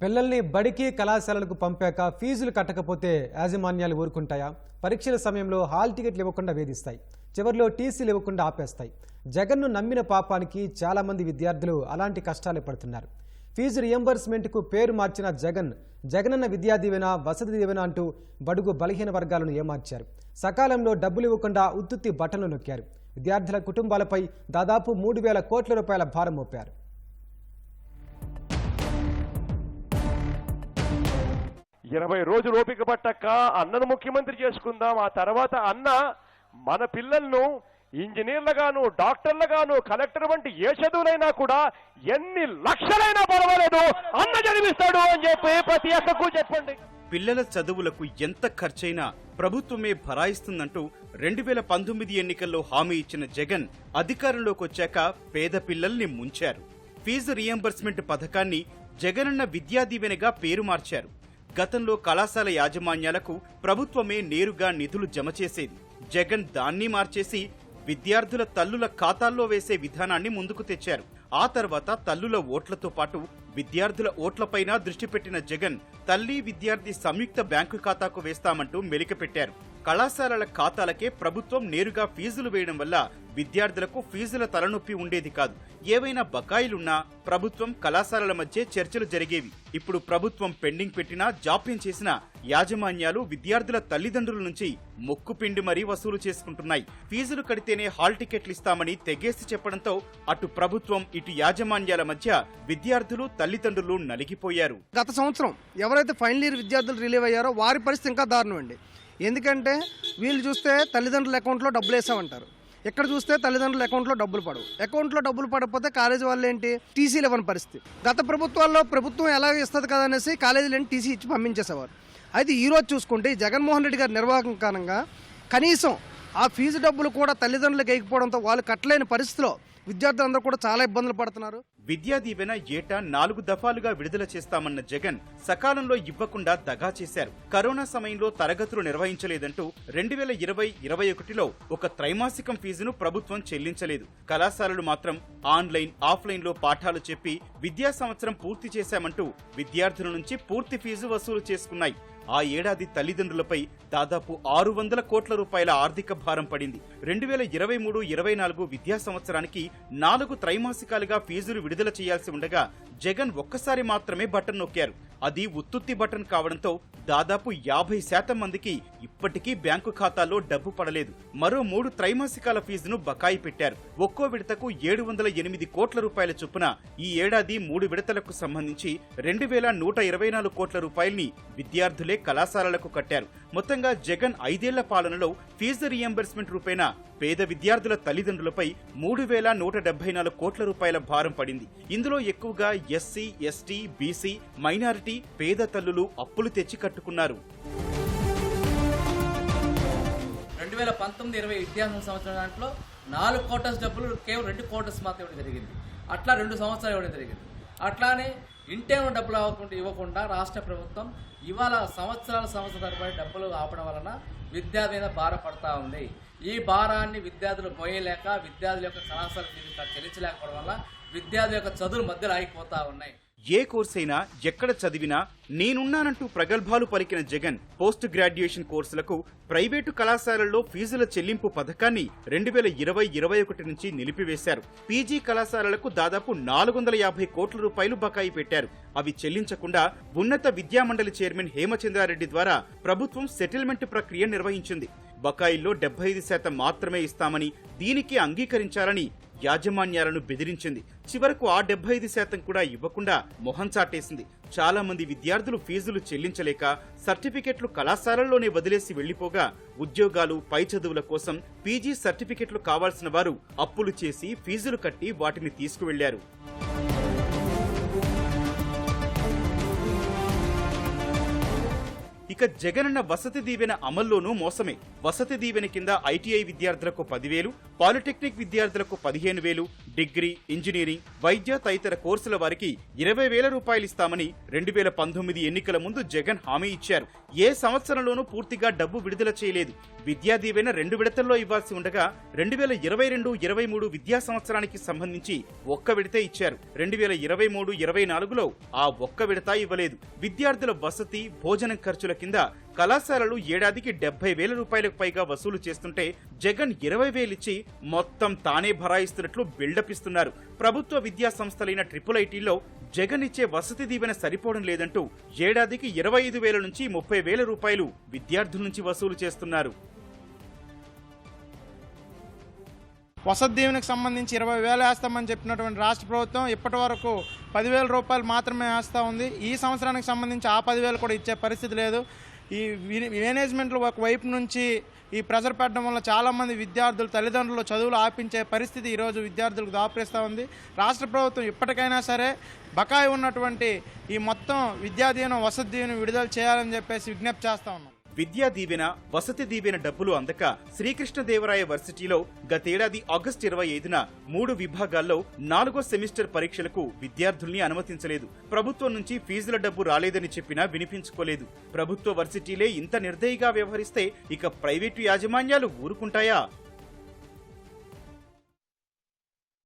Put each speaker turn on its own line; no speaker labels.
పిల్లల్ని బడికి కళాశాలలకు పంపాక ఫీజులు కట్టకపోతే యాజమాన్యాలు ఊరుకుంటాయా? పరీక్షల సమయంలో హాల్ టికెట్లు ఇవ్వకుండా వేధిస్తాయి. చివరిలో టీసీలు ఇవ్వకుండా ఆపేస్తాయి. జగన్ను నమ్మిన పాపానికి చాలామంది విద్యార్థులు అలాంటి కష్టాలు పడుతున్నారు. ఫీజు రియంబర్స్మెంట్కు పేరు మార్చిన జగన్ జగనన్న విద్యా దీవెన వసతి దీవెన అంటూ బడుగు బలహీన వర్గాలను ఏమార్చారు. సకాలంలో డబ్బులు ఇవ్వకుండా ఉత్తుత్తి బట్టలు నొక్కారు. విద్యార్థుల కుటుంబాలపై దాదాపు మూడు వేల కోట్ల రూపాయల భారం మోపారు.
ఇరవై రోజులు ఓపిక పట్టక్క అన్నను ముఖ్యమంత్రి చేసుకుందాం ఆ తర్వాత అన్న మన పిల్లలను ఇంజనీర్లుగాను డాక్టర్లుగాను కలెక్టర్ వంటి ఏ చదువులైనా కూడా ఎన్ని లక్షలైనా పర్వాలేదు. అన్న చదివిస్తాడు అని చెప్పి ప్రతి ఒక్కకు చెప్పండి.
పిల్లల చదువులకు ఎంత ఖర్చైనా ప్రభుత్వమే భరాయిస్తుందంటూ రెండు వేల పంతొమ్మిది ఎన్నికల్లో హామీ ఇచ్చిన జగన్ అధికారంలోకి వచ్చాక పేద పిల్లల్ని ముంచారు. ఫీజు రియంబర్స్మెంట్ పథకాన్ని జగనన్న విద్యా దీవెనగా పేరు మార్చారు. గతంలో కళాశాల యాజమాన్యాలకు ప్రభుత్వమే నేరుగా నిధులు జమ చేసేది. జగన్ దాన్ని మార్చేసి విద్యార్థుల తల్లుల ఖాతాల్లో వేసే విధానాన్ని ముందుకు తెచ్చారు. ఆ తర్వాత తల్లుల ఓట్లతో పాటు విద్యార్థుల ఓట్లపైన దృష్టి పెట్టిన జగన్ తల్లి విద్యార్థి సంయుక్త బ్యాంకు ఖాతాకు వేస్తామంటూ మెలికపెట్టారు. కళాశాలల ఖాతాలకే ప్రభుత్వం నేరుగా ఫీజులు వేయడం వల్ల విద్యార్థులకు ఫీజుల తలనొప్పి ఉండేది కాదు. ఏవైనా బకాయిలున్నా ప్రభుత్వం కళాశాలల మధ్య చర్చలు జరిగేవి. ఇప్పుడు ప్రభుత్వం పెండింగ్ పెట్టినా జాప్యం చేసిన యాజమాన్యాలు విద్యార్థుల తల్లిదండ్రుల నుంచి మొక్కుపిండి మరీ వసూలు చేసుకుంటున్నాయి. ఫీజులు కడితేనే హాల్ టికెట్లు ఇస్తామని తెగేసి చెప్పడంతో అటు ప్రభుత్వం ఇటు యాజమాన్యాల మధ్య విద్యార్థులు తల్లిదండ్రులు నలిగిపోయారు.
గత సంవత్సరం ఎవరైతే ఫైనల్ ఇయర్ విద్యార్థులు రిలీవ్ అయ్యారో వారి పరిస్థితి ఇంకా దారుణం అండి. ఎందుకంటే వీళ్ళు చూస్తే తల్లిదండ్రుల అకౌంట్లో డబ్బులు వేసామంటారు. ఇక్కడ చూస్తే తల్లిదండ్రుల అకౌంట్లో డబ్బులు పడవు. అకౌంట్లో డబ్బులు పడకపోతే కాలేజీ వాళ్ళు ఏంటి? టీసీలు ఇవ్వని పరిస్థితి. గత ప్రభుత్వాల్లో ప్రభుత్వం ఎలా ఇస్తుంది కదా అనేసి కాలేజీలు టీసీ ఇచ్చి పంపించేసేవారు. అయితే ఈరోజు చూసుకుంటే జగన్మోహన్ రెడ్డి గారి నిర్వాహకం కారణంగా కనీసం ఆ ఫీజు డబ్బులు కూడా తల్లిదండ్రులకు వేయకపోవడంతో వాళ్ళు కట్టలేని పరిస్థితిలో విద్యార్థులందరూ కూడా చాలా ఇబ్బందులు పడుతున్నారు.
విద్యా దీవెన ఏటా నాలుగు దఫాలుగా విడుదల చేస్తామన్న జగన్ సకాలంలో ఇవ్వకుండా దగా చేశారు. కరోనా సమయంలో తరగతులు నిర్వహించలేదంటూ రెండు వేల ఇరవై ఇరవై ఒకటిలో ఒక త్రైమాసికం ఫీజును ప్రభుత్వం చెల్లించలేదు. కళాశాలలు మాత్రం ఆన్లైన్ ఆఫ్లైన్లో పాఠాలు చెప్పి విద్యా సంవత్సరం పూర్తి చేశామంటూ విద్యార్థుల నుంచి పూర్తి ఫీజు వసూలు చేసుకున్నాయి. ఆ ఏడాది తల్లిదండ్రులపై దాదాపు ఆరు వందల కోట్ల రూపాయల ఆర్థిక భారం పడింది. రెండు వేల ఇరవై మూడు ఇరవై నాలుగు విద్యా సంవత్సరానికి నాలుగు త్రైమాసికాలుగా ఫీజులు విడుదల చేయాల్సి ఉండగా జగన్ ఒక్కసారి మాత్రమే బటన్ నొక్కారు. అది ఉత్తుత్తి బటన్ కావడంతో దాదాపు యాభై శాతం మందికి ఇప్పటికీ బ్యాంకు ఖాతాలో డబ్బు పడలేదు. మరో మూడు త్రైమాసికాల ఫీజును బకాయి పెట్టారు. ఒక్కో విడతకు ఏడు వందల ఎనిమిది కోట్ల రూపాయల చొప్పున ఈ ఏడాది మూడు విడతలకు సంబంధించి రెండు వేల నూట ఇరవై నాలుగు కోట్ల రూపాయల్ని విద్యార్థులే కళాశాలలకు కట్టారు. మొత్తంగా జగన్ ఐదేళ్ళ పాలనలో ఫీజు రియంబర్స్మెంట్ రూపేణా పేద విద్యార్థుల తల్లిదండ్రులపై మూడు వేల నూట డెబ్బై నాలుగు కోట్ల రూపాయల భారం పడింది. ఇందులో ఎక్కువగా ఎస్సీ ఎస్టీ బీసీ మైనారిటీ పేద తల్లులు అప్పులు తెచ్చి కట్టుకున్నారు.
రెండు వేల పంతొమ్మిది ఇరవై విద్యా సంవత్సరం దాంట్లో నాలుగు కోటర్స్ డబ్బులు కేవలం రెండు కోటర్స్ మాత్రం ఇవ్వడం జరిగింది. అట్లా రెండు సంవత్సరాలు ఇవ్వడం జరిగింది. అట్లానే ఇంటేమో డబ్బులు అవ్వకుండా ఇవ్వకుండా రాష్ట్ర ప్రభుత్వం ఇవాళ సంవత్సరాల సంవత్సరాల తరబడి డబ్బులు ఆపడం వలన విద్యా మీద భారపడతా ఉంది. ఈ భారాన్ని విద్యార్థులు మోయలేక విద్యార్థుల యొక్క కళాశాల చెల్లించలేకపోవడం వల్ల విద్యార్థుల యొక్క చదువులు మధ్యలో ఆగిపోతూ ఉన్నాయి.
ఏ కోర్సైనా ఎక్కడ చదివినా నేనున్నానంటూ ప్రగల్భాలు పలికిన జగన్ పోస్ట్ గ్రాడ్యుయేషన్ కోర్సులకు ప్రైవేటు కళాశాలల్లో ఫీజుల చెల్లింపు పథకాన్ని రెండు వేల ఇరవై ఇరవై ఒకటి నుంచి నిలిపివేశారు. పీజీ కళాశాలలకు దాదాపు నాలుగు వందల యాభై కోట్ల రూపాయలు బకాయి పెట్టారు. అవి చెల్లించకుండా ఉన్నత విద్యామండలి చైర్మన్ హేమచంద్రారెడ్డి ద్వారా ప్రభుత్వం సెటిల్మెంట్ ప్రక్రియ నిర్వహించింది. బకాయిల్లో డెబ్బై ఐదు శాతం మాత్రమే ఇస్తామని దీనికి అంగీకరించాలని యాజమాన్యాలను బెదిరించింది. చివరకు ఆ డెబ్బై ఐదు శాతం కూడా ఇవ్వకుండా మొహం చాటేసింది. చాలా మంది విద్యార్థులు ఫీజులు చెల్లించలేక సర్టిఫికెట్లు కళాశాలల్లోనే వదిలేసి వెళ్ళిపోగా ఉద్యోగాలు పై చదువుల కోసం పీజీ సర్టిఫికెట్లు కావాల్సిన వారు అప్పులు చేసి ఫీజులు కట్టి వాటిని తీసుకువెళ్ళారు. ఇక జగనన్న వసతి దీవెన అమల్లోనూ మోసమే. వసతి దీవెన కింద ఐటీఐ విద్యార్థులకు పదివేలు పాలిటెక్నిక్ విద్యార్థులకు పదిహేను వేలు డిగ్రీ ఇంజనీరింగ్ వైద్య తదితర కోర్సుల వారికి ఇరవై వేల రూపాయలు ఇస్తామని రెండు వేల పంతొమ్మిది ఎన్నికల ముందు జగన్ హామీ ఇచ్చారు. ఏ సంవత్సరంలోనూ పూర్తిగా డబ్బు విడుదల చేయలేదు. విద్యా దీవెన రెండు విడతల్లో ఇవ్వాల్సి ఉండగా రెండు వేల ఇరవై రెండు ఇరవై మూడు విద్యా సంవత్సరానికి సంబంధించి ఒక్క విడత ఇచ్చారు. రెండు వేల ఇరవై మూడు ఇరవై నాలుగులో ఆ ఒక్క విడత ఇవ్వలేదు. విద్యార్థుల వసతి భోజనం ఖర్చుల కింద కళాశాలలు ఏడాదికి డెబ్బై వేల రూపాయలకు పైగా వసూలు చేస్తుంటే జగన్ ఇరవై వేలిచ్చి మొత్తం తానే భరాయిస్తున్నట్లు బిల్డప్ ఇస్తున్నారు. ప్రభుత్వ విద్యా సంస్థలైన ట్రిపుల్ ఐటీలో జగన్ ఇచ్చే వసతి దీవెన సరిపోవడం లేదంటూ ఏడాదికి ఇరవై ఐదు వేల నుంచి ముప్పై వేల రూపాయలు విద్యార్థుల నుంచి వసూలు చేస్తున్నారు.
వసతి దీవెనకు సంబంధించి ఇరవై వేలు వేస్తామని చెప్పినటువంటి రాష్ట్ర ప్రభుత్వం ఇప్పటి వరకు పదివేల రూపాయలు మాత్రమే వేస్తూ ఉంది. ఈ సంవత్సరానికి సంబంధించి ఆ పదివేలు కూడా ఇచ్చే పరిస్థితి లేదు. ఈ మేనేజ్మెంట్లు ఒక వైపు నుంచి ఈ ప్రెజర్ పెట్టడం వల్ల చాలామంది విద్యార్థులు తల్లిదండ్రులు చదువులు ఆపించే పరిస్థితి ఈరోజు విద్యార్థులకు దాపరిస్తూ ఉంది. రాష్ట్ర ప్రభుత్వం ఇప్పటికైనా సరే బకాయి ఉన్నటువంటి ఈ మొత్తం విద్యా దీవెన వసతి దీవెనం విడుదల చేయాలని చెప్పేసి విజ్ఞప్తి చేస్తూ ఉన్నాం.
విద్యా దీవెన వసతి దీవెన డబ్బులు అందక శ్రీకృష్ణదేవరాయ వర్సిటీలో గతేడాది ఆగస్టు ఇరవై ఐదున మూడు విభాగాల్లో నాలుగో సెమిస్టర్ పరీక్షలకు విద్యార్థుల్ని అనుమతించలేదు. ప్రభుత్వం నుంచి ఫీజుల డబ్బు రాలేదని చెప్పినా వినిపించుకోలేదు. ప్రభుత్వ వర్సిటీలే ఇంత నిర్దయిగా వ్యవహరిస్తే ఇక ప్రైవేటు యాజమాన్యాలు ఊరుకుంటాయా?